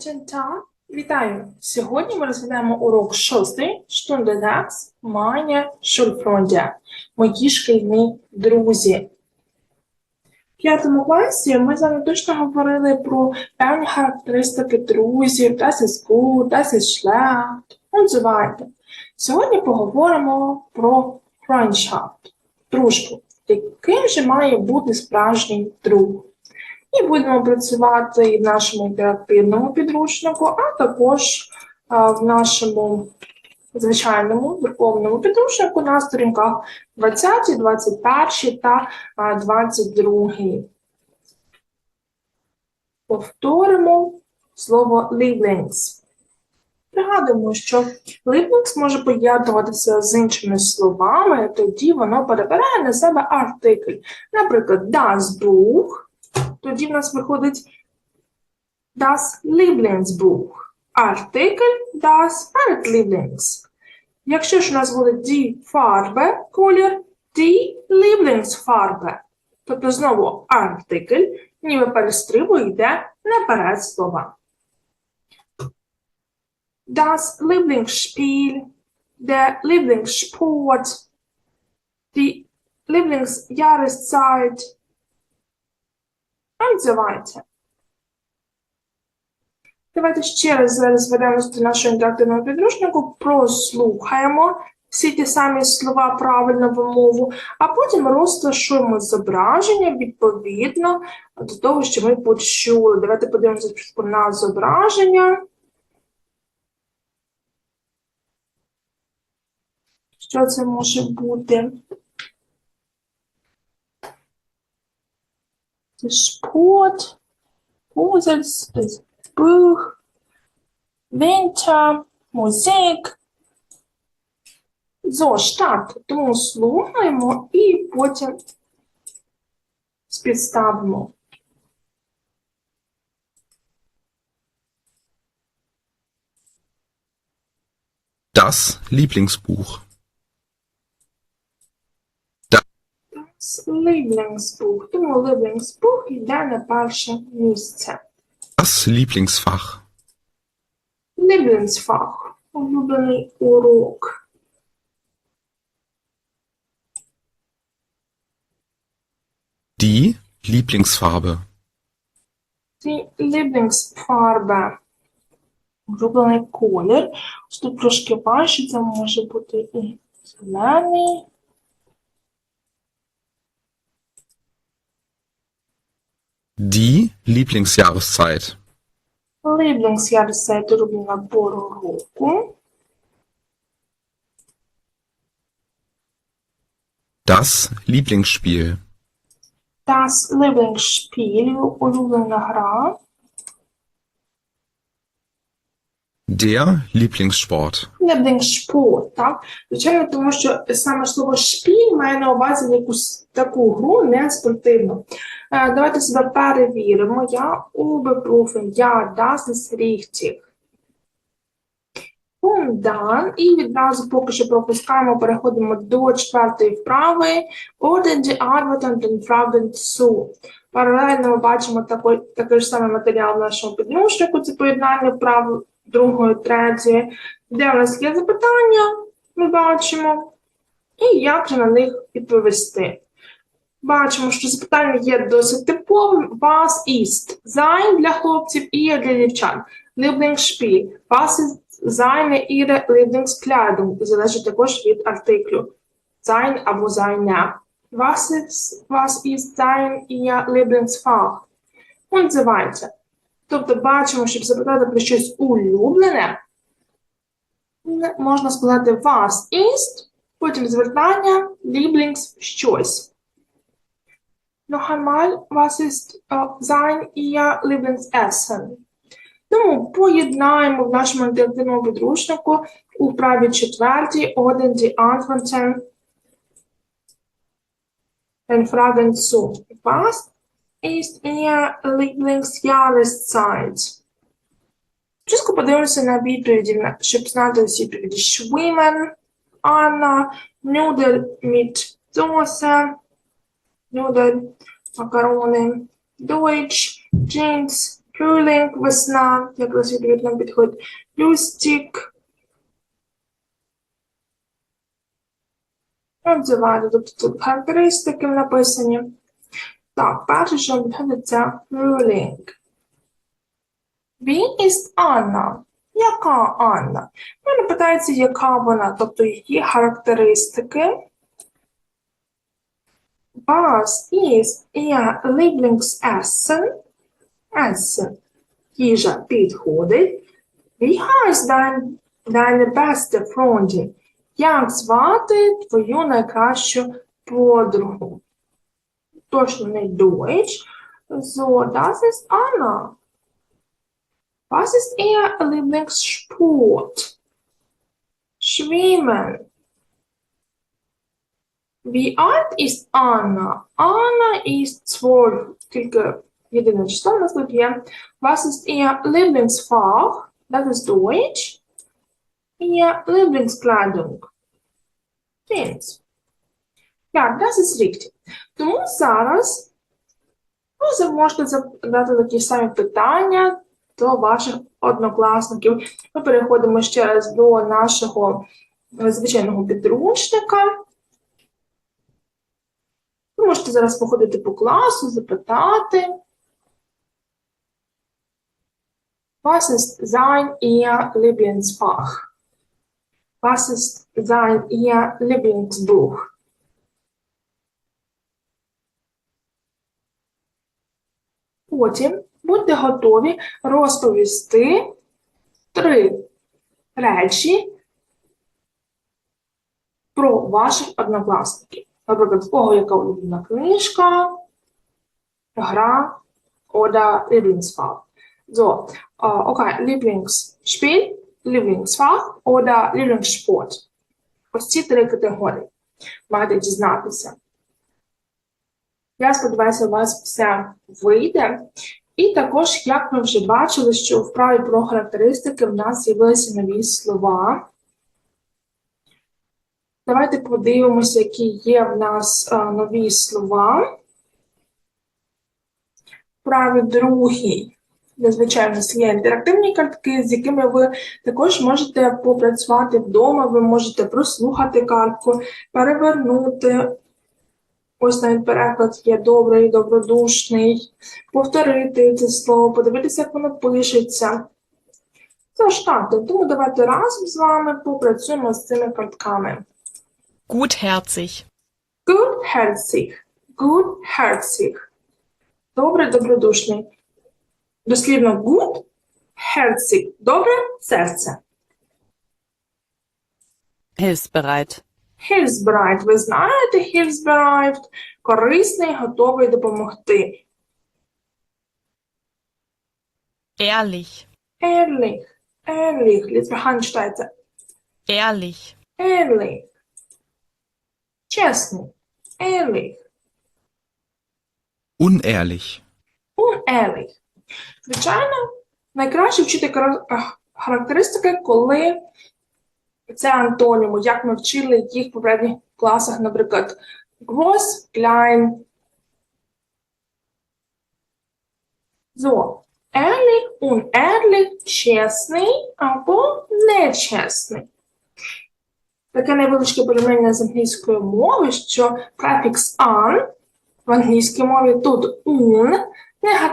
Tag. Вітаю! Сьогодні ми розглядаємо урок шостий 6 Meine Schulfreunde. Мої шкільні друзі. В п'ятому класі ми з вами точно говорили про певні характеристики друзів, ist schlecht und so weiter. Сьогодні поговоримо про Freundschaft, дружбу, яким же має бути справжній друг. І будемо працювати і в нашому інтерактивному підручнику, а також в нашому звичайному друкованому підручнику на сторінках 20, 21 та а, 22. Повторимо слово Lieblings. Пригадуємо, що Lieblings може поєднуватися з іншими словами, тоді воно перебирає на себе артикль. Наприклад, das Buch тоді в нас виходить das Lieblingsbuch. Артикль das Lieblings. Якщо ж у нас буде die Farbe, колір, die Lieblingsfarbe. Тобто знову артикль, ніби перестрибує йде наперед слова. Das Lieblingsspiel, der Lieblingssport, die Lieblingsjahreszeit, und. Давайте ще раз зараз ведемося до нашого інтерактивного підручнику, прослухаємо всі ті самі слова правильно в мову, а потім розташуємо зображення відповідно до того, що ми почули. Давайте подивимося спочатку на зображення. Що це може бути? der Sport, Moses, das Buch, Winter, Musik. So, старт. Тому слухаємо і потім співставимо. Das Lieblingsbuch. Lieblingsbuch. Тому Lieblingsbuch йде на перше місце. Das Lieblingsfach. Lieblingsfach. Улюблений урок. Die Lieblingsfarbe. Die Lieblingsfarbe. Улюблений колір. Ось Тут трошки важче, це може бути і зелений. Die Lieblingsjahreszeit. Lieblingsjahreszeit улюблена пору року. Das Lieblingsspiel. Das Lieblingsspiel, улюблена гра. Der Lieblingssport. Lieblingssport, так? Звичайно, тому що саме слово шпіль має на увазі якусь таку гру не спортивну. Е, Давайте себе перевіримо. Я überprüfen. Ja, das richtig. Und і відразу поки що пропускаємо, переходимо до четвертої вправи. Die Arbeit und den Fragen zu. Паралельно ми бачимо такий, такий ж самий матеріал в нашому підручнику, це поєднання вправ другої, третьої, де у нас є запитання, ми бачимо, і як же на них відповісти. Бачимо, що запитання є досить типовим. Was ist sein для хлопців і для дівчат. Lieblingsspiel. Was ist seine ihre Lieblingskleidung? Залежить також від артиклю. Sein або seine. Was ist, was ist sein ihr Lieblingsfach? Und. Тобто бачимо, щоб запитати про щось улюблене, можна сказати was ist, потім звертання, Lieblings щось. Noch einmal, was ist sein ihr Lieblingsessen? Тому поєднаємо в нашому інтерактивному підручнику у вправі четвертій один die Antworten den Fragen zu. Was ist Ihr Lieblingsjahreszeit? Спочатку подивимося на відповіді, щоб знати усі відповіді. Schwimmen, Anna, Nudeln mit Soße, Nudeln, Макарони, Deutsch, Jeans, Frühling, весна, якраз відповідно підходить. Lustig. Отзивати, тобто тут характеристики написані. Так, перше, що це Frühling. Wie ist Anna? Яка Анна? Мене питається, яка вона, тобто її характеристики. Was ist ihr Lieblingsessen? Essen. Їжа підходить. Wie heißt dein, deine beste? Як звати твою найкращу подругу? Точно не Deutsch. So, das ist Anna. Was ist ihr Lieblingssport? Schwimmen. Wie alt ist Anna? Anna ist zwölf. Тільки єдине число у нас тут є. Was ist ihr Lieblingsfach? Das ist Deutsch. Ihr Lieblingskleidung? Jeans. Ja, das ist richtig. Тому зараз ви можете задати такі самі питання до ваших однокласників. Ми переходимо ще раз до нашого е, звичайного підручника. Ви можете зараз походити по класу, запитати. Was ist sein Ihr Lieblingsfach? Was ist sein Ihr Lieblingsbuch? Потім будьте готові розповісти три речі про ваших однокласників. Наприклад, в кого яка улюблена книжка, гра oder Lieblingsfach. So, okay, Lieblingsspiel, Lieblingsfach oder Lieblingssport. Ось ці три категорії маєте дізнатися. Я сподіваюся, у вас все вийде. І також, як ми вже бачили, що в праві про характеристики в нас з'явилися нові слова. Давайте подивимося, які є в нас а, нові слова. В праві другій, зазвичай в нас є інтерактивні картки, з якими ви також можете попрацювати вдома, ви можете прослухати картку, перевернути. Ось навіть переклад є добрий, добродушний, повторити це слово, подивитися, як воно пишеться. Тож так, тому давайте разом з вами попрацюємо з цими картками. Gutherzig. Gutherzig. Gutherzig. Добре, добродушний. Дослівно good, herzig. Добре серце. Hilfsbereit. Hilfsbereit. Ви знаєте Hilfsbereit? Корисний, готовий допомогти. Ehrlich. Ehrlich. Ehrlich. Літвіганштайце. Ehrlich. Ehrlich. Чесний. Ehrlich. Unehrlich. Unehrlich. Звичайно, найкраще вчити характеристики, коли це антоніми, як ми вчили їх в попередніх класах, наприклад, groß, klein. So, ehrlich, unehrlich, чесний або нечесний. Таке невеличке порівняння з англійської мови, що префікс an в англійській мові тут un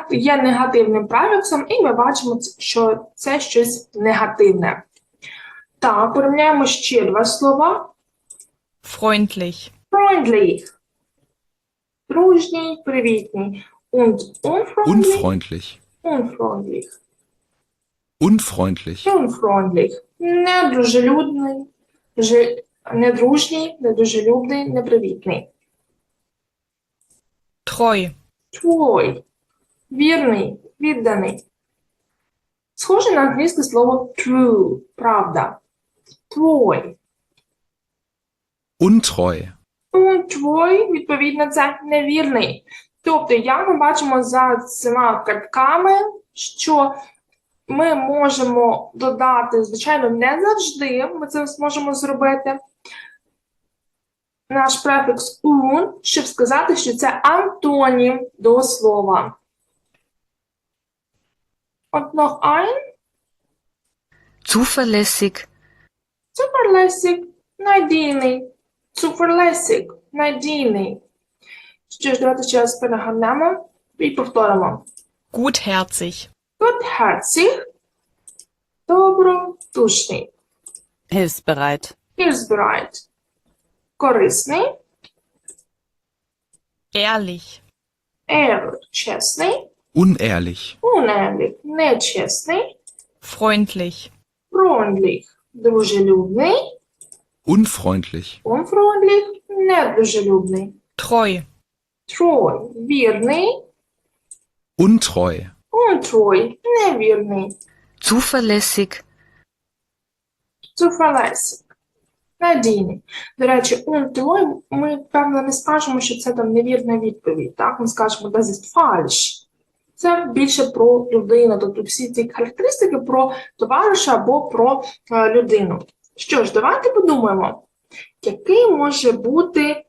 є негативним префіксом, і ми бачимо, що це щось негативне. Так, порівняємо ще два слова. Freundlich. Freundlich. Дружній, привітний. Und unfreundlich. Unfreundlich. Unfreundlich. Unfreundlich. Unfreundlich. Недружелюбний, недружній, недружелюбний, непривітний. Treu. Твой. Вірний, відданий. Схоже на англійське слово true, правда. Твой. Untreu. Ну, Твой, відповідно, це невірний. Тобто, як ми бачимо за цими картками, що ми можемо додати, звичайно, не завжди ми це зможемо зробити. Наш префікс un, щоб сказати, що це антонім до слова. Und noch ein Zuverlässig. Zuverlässig, надійний. Zuverlässig, надійний. Що ж, давайте ще раз переганемо і повторимо. Gutherzig. Gutherzig, добродушний. Hilfsbereit. Hilfsbereit, корисний, Ehrlich. ehrlich, чесний, Unehrlich. unehrlich, нечесний, Freundlich. freundlich, дружелюбний, Unfreundlich. unfreundlich, недружелюбний, Treu. treu, вірний, Untreu. untreu, невірний. Zuverlässig. Zuverlässig. Надійний. До речі, untreu ми, певно, не скажемо, що це там невірна відповідь. Так? Ми скажемо das ist falsch. Це більше про людину. Тобто всі ці характеристики про товариша або про е, людину. Що ж, давайте подумаємо, який може бути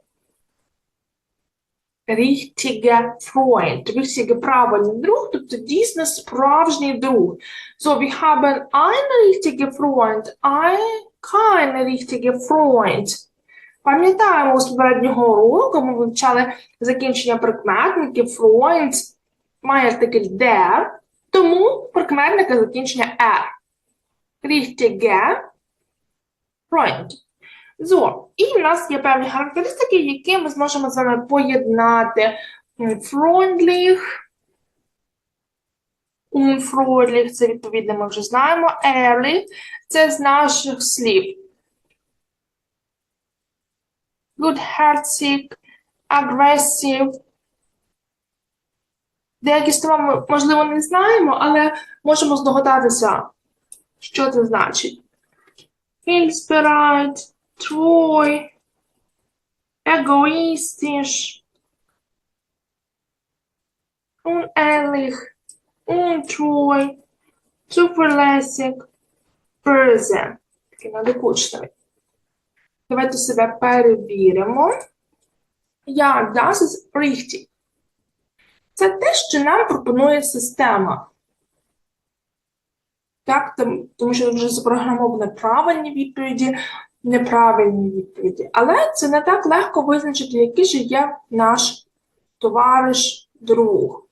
richtiger Freund, richtiger правильний друг, тобто дійсно справжній друг. So, wir haben einen richtigen Freund, ein kein richtiger Freund. Пам'ятаємо, з попереднього уроку ми вивчали закінчення прикметників Freund має артикль der, тому прикметника закінчення er. Richtiger Freund. So, і в нас є певні характеристики, які ми зможемо з вами поєднати. Freundlich, unfreundlich, це відповідно ми вже знаємо. Ehrlich, це з наших слів. Gutherzig, aggressive. Деякі слова ми, можливо, не знаємо, але можемо здогадатися, що це значить. Hilfsbereit, treu, egoistisch, unehrlich, untreu, zuverlässig, böse. Такий надокучливий. Давайте себе перевіримо. Ja, das ist richtig. Це те, що нам пропонує система. Так, тому, що вже запрограмовані правильні відповіді, неправильні відповіді. Але це не так легко визначити, який же є наш товариш, друг.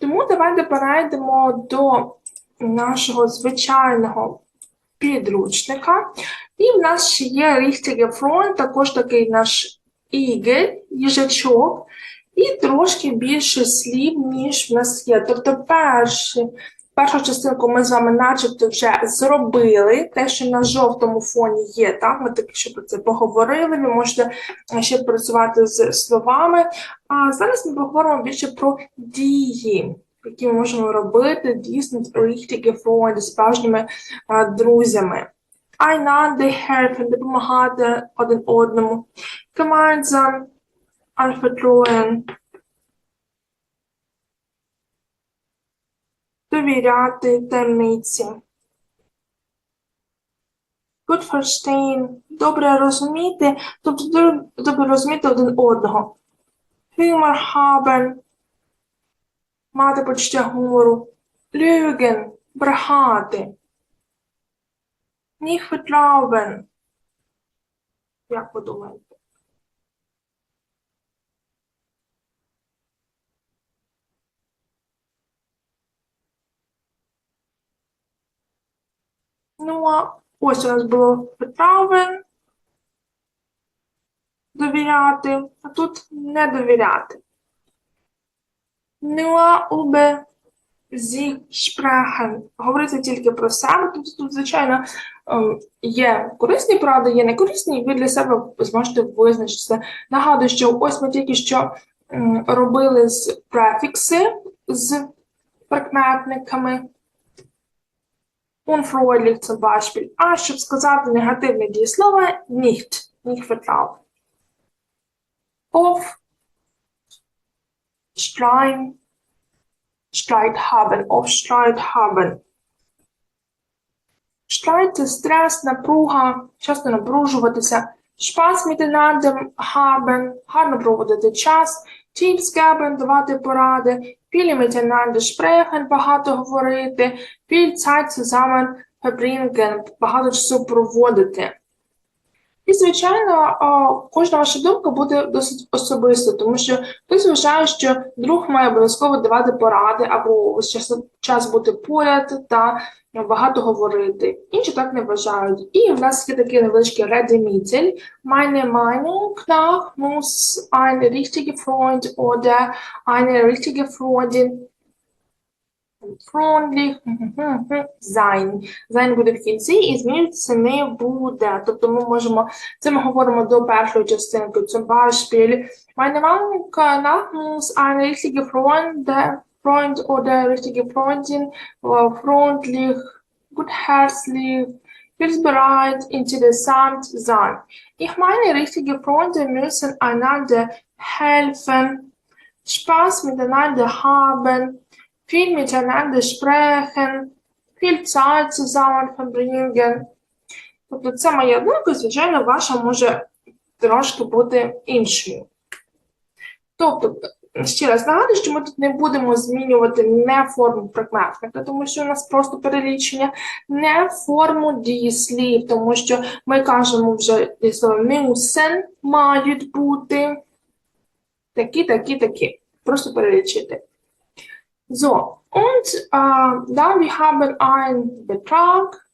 Тому давайте перейдемо до нашого звичайного підручника. І в нас ще є Richtige Freund, також такий наш ігель, їжачок, і трошки більше слів, ніж в нас є. Тобто перші, першу частинку ми з вами начебто вже зробили, те, що на жовтому фоні є, так? ми таки що про це поговорили, ви можете ще працювати з словами. А зараз ми поговоримо більше про дії, які ми можемо робити дійсно з richtige Freunde, справжніми а, друзями. Einander helfen, допомагати один одному. Gemeinsam anvertrauen. Довіряти таємниці. Good. Добре розуміти, тобто добре- розуміти один одного. Humor. Мати почуття гумору. Lügen. Брехати. Nicht. Як ви думаєте? Ну, а ось у нас було vertrauen. Довіряти, а тут не довіряти. Nur über sie sprechen. Говорити тільки про себе. Тобто тут, звичайно, ем, є корисні поради, є некорисні, і ви для себе зможете визначитися. Нагадую, що ось ми тільки що робили з префікси, з прикметниками. Unfreundlich zum Beispiel. А щоб сказати негативне дієслово, nicht, nicht vertrauen. Auf, streiten, Streit haben, auf Streit haben. Streit – це стрес, напруга, часто напружуватися. Spaß miteinander haben, гарно проводити час. Tipps geben, давати поради. Viele miteinander sprechen, багато говорити. Viel Zeit zusammen verbringen, багато часу проводити. І, звичайно, кожна ваша думка буде досить особиста, тому що хтось вважає, що друг має обов'язково давати поради або весь час, час бути поряд та багато говорити. Інші так не вважають. І в нас є такий невеличкий Redemietel. Meine Meinung nach muss ein richtiger Freund oder eine richtige Freundin freundlich sein. Sein буде в кінці і змінюватися не буде. Тобто ми можемо, це ми говоримо до першої частинки. Zum Beispiel, meine Meinung nach muss ein richtiger Freund, Freund oder richtige Freundin äh, freundlich, gutherzlich, hilfsbereit, interessant sein. Ich meine, richtige Freunde müssen einander helfen, Spaß miteinander haben, viel miteinander sprechen, viel Zeit zusammen verbringen. Тобто це моя думка, звичайно, ваша може трошки бути іншою. Тобто, ще раз нагадую, що ми тут не будемо змінювати не форму прикметника, тому що у нас просто перелічення, не форму дієслів, тому що ми кажемо вже дієслово müssen, мають бути такі, такі, такі. Просто перелічити. So, und äh, dann wir haben einen Betrag,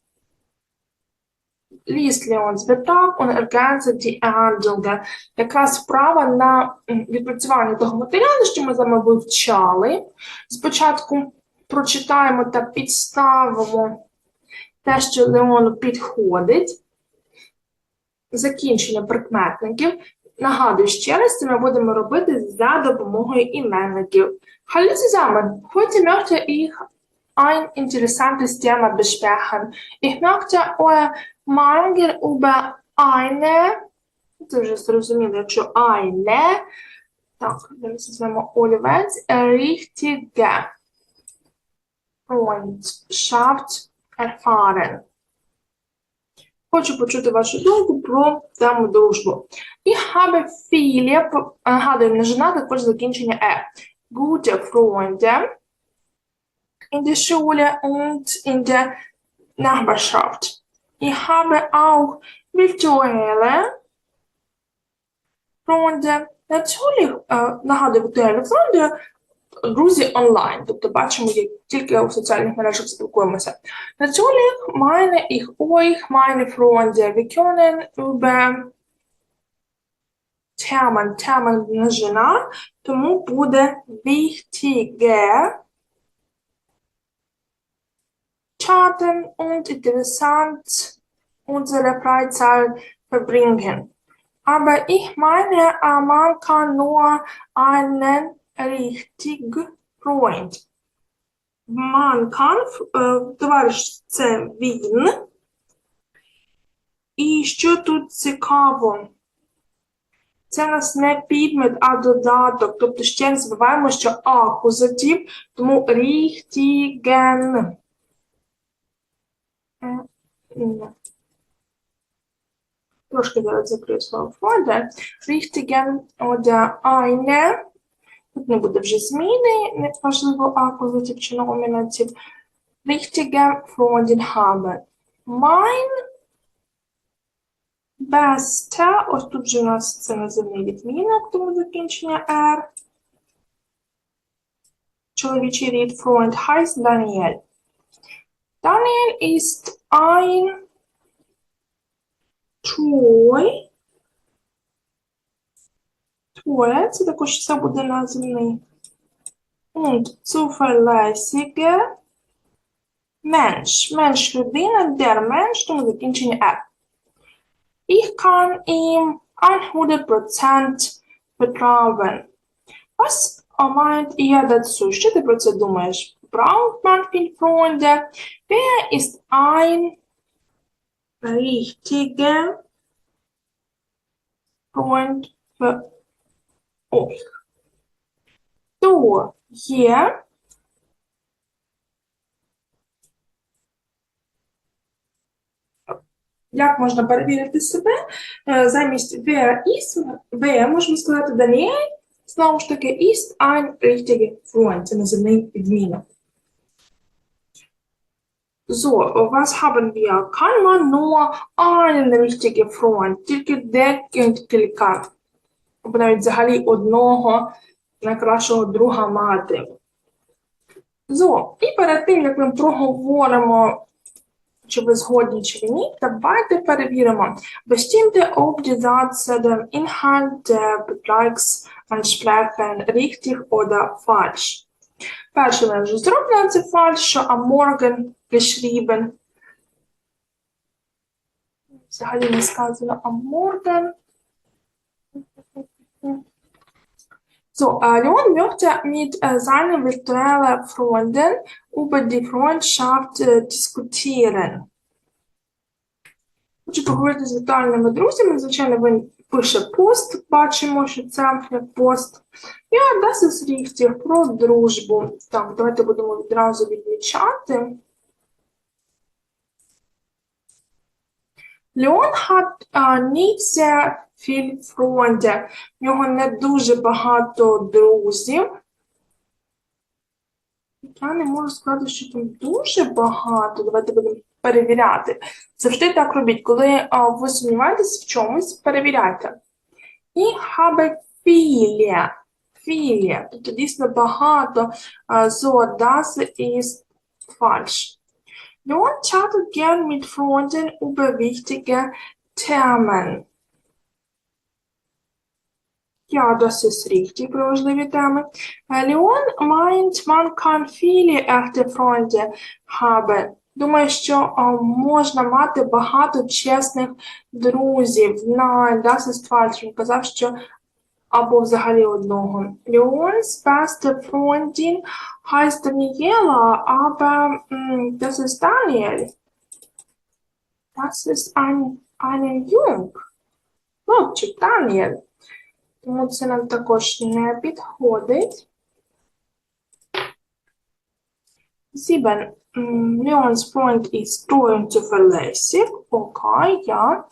liest Leons Betrag und ergänzt die Handlungen. Якраз вправа на відпрацювання того матеріалу, що ми з вами вивчали. Спочатку прочитаємо та підставимо те, що Леону підходить. Закінчення прикметників. Нагадую ще раз, це ми будемо робити за допомогою іменників. Hallo zusammen, heute möchte ich ein interessantes Thema besprechen. Ich möchte eure Meinung über eine, це вже зрозуміло, якщо eine, так, зараз візьмемо олівець, richtige Freundschaft erfahren. Хочу почути вашу думку про тему дружбу. Ich habe viele, нагадую, множина, також закінчення е. Gute Freunde in der Schule und in der Nachbarschaft. Ich habe auch virtuelle Freunde. Natürlich, е, нагадую, віртуальні фронди, друзі онлайн. Тобто бачимо, як тільки у соціальних мережах спілкуємося. Natürlich meine ich euch, meine Freunde. Wir können über Themen, Themen множина, тому буде wichtige Chatten und interessant unsere Freizeit verbringen. Aber ich meine, äh, man kann nur einen richtigen Freund. Man kann, товариш, це він. І що тут цікаво? Це у нас не підмет, а додаток. Тобто ще не забуваємо, що акузатив, тому richtigen. Е. Трошки зараз закрию слово фонда. Richtigen oder eine. Не буде вже зміни, неважливо акузатив чи номінатив. Richtige Freundin haben. Mein Beste, ось тут же у нас це називний відмінок, тому закінчення R. Чоловічий рід Freund heißt Daniel. Daniel ist ein treu. Treu, це також все буде називний. Und zuverlässige Mensch. Mensch людина, der Mensch, тому закінчення R. Ich kann ihm 100% vertrauen. Was meint ihr dazu? Що ти про це думаєш? Braucht man viel Freunde? Wer ist ein richtiger Freund für So, hier Як можна перевірити себе? Е, Замість where is, where можемо сказати Даніель Знову ж таки, ist ein richtiger Freund. Це називний відмінок. So, was haben wir? Kann man nur einen richtigen Freund? Тільки декілька. Або навіть взагалі одного найкращого друга мати. So, і перед тим, як ми проговоримо, чи ви згодні, чи ні, давайте перевіримо. Bestimmte ob die Sätze den Inhalt der Betrags ansprechen, richtig oder falsch. Перше ми вже зроблено це falsch, що am Morgen geschrieben. Взагалі не сказано am Morgen. So, äh, Leon möchte mit äh, seinen virtuellen Freunden über die Freundschaft äh, diskutieren. Хочу поговорити з віртуальними друзями. Звичайно, він пише пост, бачимо, що це пост. Das ist richtig, про дружбу. Так, давайте будемо відразу відмічати. Äh, nicht sehr. В нього не дуже багато друзів. Я не можу сказати, що там дуже багато. Давайте будемо перевіряти. Завжди так робіть. Коли а, ви сумніваєтесь в чомусь, перевіряйте. І habe viele. Viele. Тобто дійсно багато. А, So, das ist falsch. Leon chattet gern mit Freunden über wichtige Themen. Ja, das ist richtig, про важливі теми. Äh, Leon meint, man kann viele echte Freunde haben. Думаю, що а, можна мати багато чесних друзів. Nein, das ist falsch. Він казав, що або взагалі одного. Leons beste Freundin heißt Daniela, aber м, das ist Daniel. Das ist ein, ein Jung. Хлопчик, Daniel. Тому це нам також не підходить. Sieben. Mm, Leons Freund ist treu und zuverlässig. Okay, ja.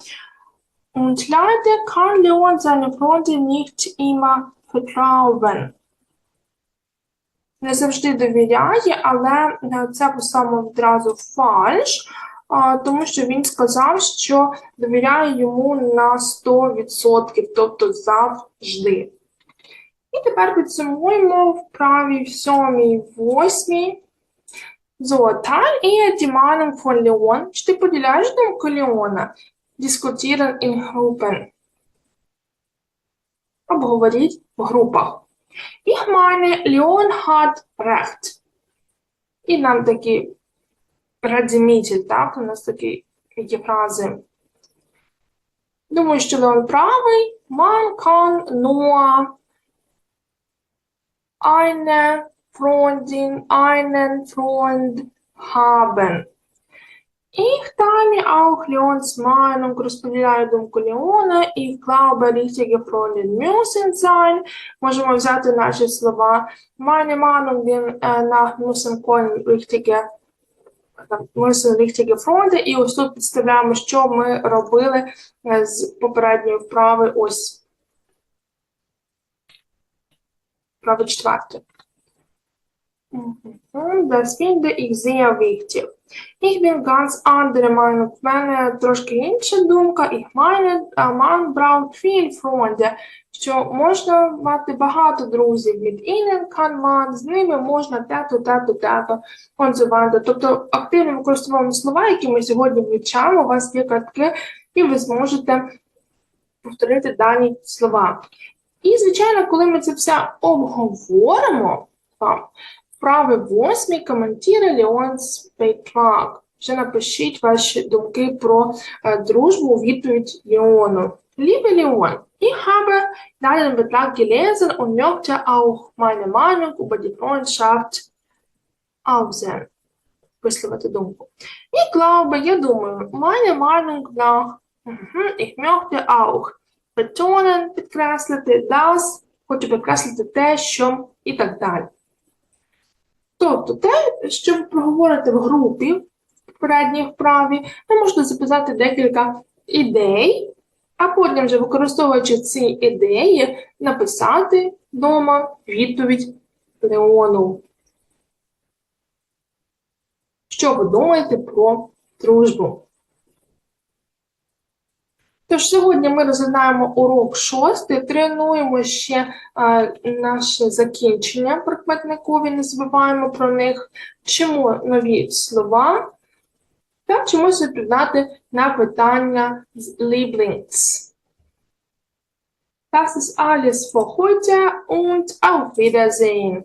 Und leider kann Leon seine Freunde nicht immer vertrauen. Не завжди довіряє, але це писано відразу фальш, тому що він сказав, що довіряє йому на 100%, тобто завжди. І тепер підсумуємо в правій в сьомій, восьмій. So, teil eher die Meinung von Leon. Думку Леона? Diskutieren in Gruppen. Обговоріть в групах. Ich meine, Leon hat recht. І нам такі радімітель, так? У нас такі які фрази. Думаю, що Леон правий. Man kann nur eine Freundin, einen Freund haben. Ich teile auch Leons Meinung, розподіляю думку Леона, і Freundin müssen sein. Можемо взяти наші слова. Äh, nach müssen kommen richtige, müssen richtige Freunde. І ось тут підставляємо, що ми робили е, з попередньої вправи. Ось. Вправи четвертої. Das finde ich sehr wichtig. Ich bin ganz andere Meinung. В мене трошки інша думка. Ich meine, man braucht viel Freunde. Що можна мати багато друзів. Mit ihnen kann man, з ними можна тето, тето, тето, und so weiter. Тобто активно використовуємо слова, які ми сьогодні вивчаємо. У вас є картки, і ви зможете повторити дані слова. І, звичайно, коли ми це все обговоримо, Вправи восьмі коментує Леонс Бейтрак. Вже напишіть ваші думки про е, дружбу відповідь Леону. Liebe Leon, ich habe deinen Betrag gelesen und möchte auch meine Meinung über die Freundschaft. Висловити думку. Ich glaube, я думаю, meine Meinung nach, mhm, ich möchte auch betonen, підкреслити, das, хочу підкреслити те, що і так далі. Тобто те, що ви проговорите в групі в попередній вправі, ви можете записати декілька ідей, а потім вже використовуючи ці ідеї, написати вдома відповідь Леону. Що ви думаєте про дружбу? Тож сьогодні ми розглядаємо урок шостий, тренуємо ще а, наше закінчення прикметникові, не забуваємо про них, вчимо нові слова та вчимося відповідати на питання з Lieblings. Das ist alles für heute und auf Wiedersehen.